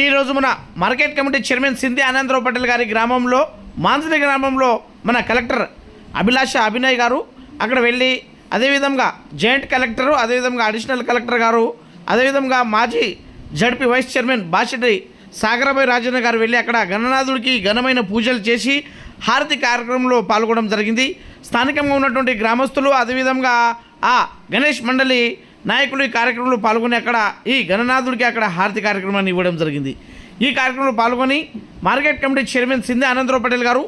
ఈ రోజు మన market committee chairman Sindhe Anandrao Patel గారి గ్రామంలో మాన్సలి గ్రామంలో మన కలెక్టర్ అభిలాష అభినయ్ గారు అక్కడ వెళ్ళి అదేవిధంగా జాయింట్ కలెక్టరు అదేవిధంగా అడిషనల్ కలెక్టర్ గారు అదేవిధంగా మాజీ ZP vice chairman Bashetti Sagarbhai Rajanna గారు వెళ్ళి అక్కడ గణనాథుడికి ఘనమైన పూజలు చేసి హారతి కార్యక్రమంలో పాల్గొనడం జరిగింది. స్థానికంగా ఉన్నటువంటి గ్రామస్తులు అదేవిధంగా ఆ గణేష్ మండలి నాయకులు ఈ కార్యక్రమంలో పాల్గొని అక్కడ ఈ గణనాథుడికి అక్కడ హారతి కార్యక్రమాన్ని ఇవ్వడం జరిగింది. ఈ కార్యక్రమంలో పాల్గొని market committee chairman Sindhe Anandrao Patel గారు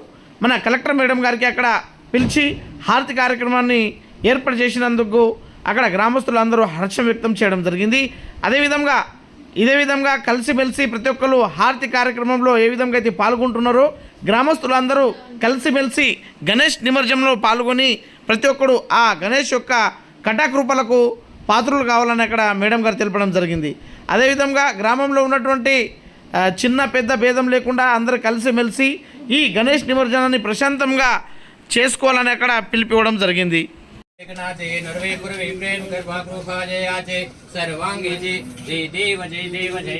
మన కలెక్టర్ మేడం గారికి అక్కడ పిలిచి హారతి కార్యక్రమాన్ని ఏర్పాటు చేసినందుకు అక్కడ గ్రామస్తులు అందరూ హర్షం వ్యక్తం చేయడం జరిగింది. అదేవిధంగా ఇదే విధంగా కలిసిమెలిసి ప్రతి ఒక్కరు హారతి కార్యక్రమంలో ఏ విధంగా అయితే పాల్గొంటున్నారో గ్రామస్తులందరూ కలిసిమెలిసి గణేష్ నిమజ్జనంలో పాల్గొని ప్రతి ఒక్కరు ఆ గణేష్ యొక్క కటాకృపలకు పాత్రలు కావాలని అక్కడ మేడం గారు తెలపడం జరిగింది. అదేవిధంగా గ్రామంలో ఉన్నటువంటి చిన్న పెద్ద భేదం లేకుండా అందరూ కలిసిమెలిసి ఈ గణేష్ నిమజ్జనాన్ని ప్రశాంతంగా చేసుకోవాలని అక్కడ పిలిపివ్వడం జరిగింది. ఏకనాథే జై దేవ జై దేవ జై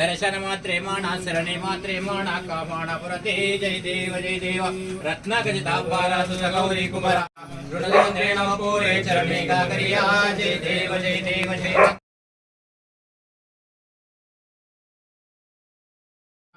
దర్శన మాత్రే కామాణ జై దేవ జై దేవ గౌరీ కుమార. कुमार ऋणगंधेन पूरे चरणे काकरिया जय देव जय देव जय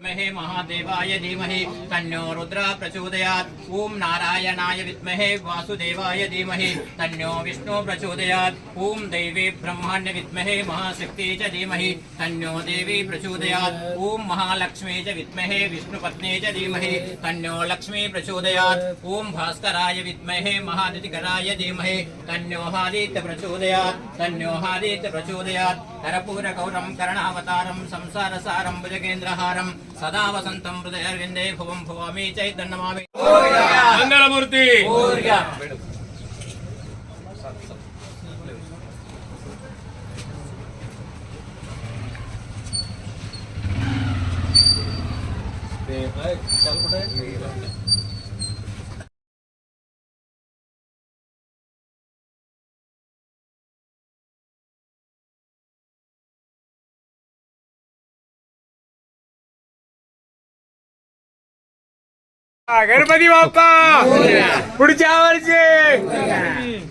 विद्महे महादेवाय धीमहि। तन्नो रुद्र प्रचोदयात्। ॐ नारायणाय विद्महे वासुदेवाय धीमहि। तन्नो विष्णु प्रचोदयात्। ॐ दैवी ब्रह्माण्य विद्महे महाशक्ति च धीमहि। तन्नो देवी प्रचोदयात्। ॐ महालक्ष्मी च विद्महे विष्णुपत्नी च धीमहि। तन्नो लक्ष्मी प्रचोदयात्। ॐ भास्कराय विद्महे महादितिकराय धीमहि। तन्नो हादित्य प्रचोदयात्। तन्नो हादित्य प्रचोदयात्। करपूरगौरं करणावतारं संसारसारं भुजगेन्द्रहारं सदा वसन्तं हृदयर्विन्दे भुवं भुवामि चैतन्नमामि मङ्गलमूर्ति चल गणपती बाप्पा! पुढच्या वर्षी!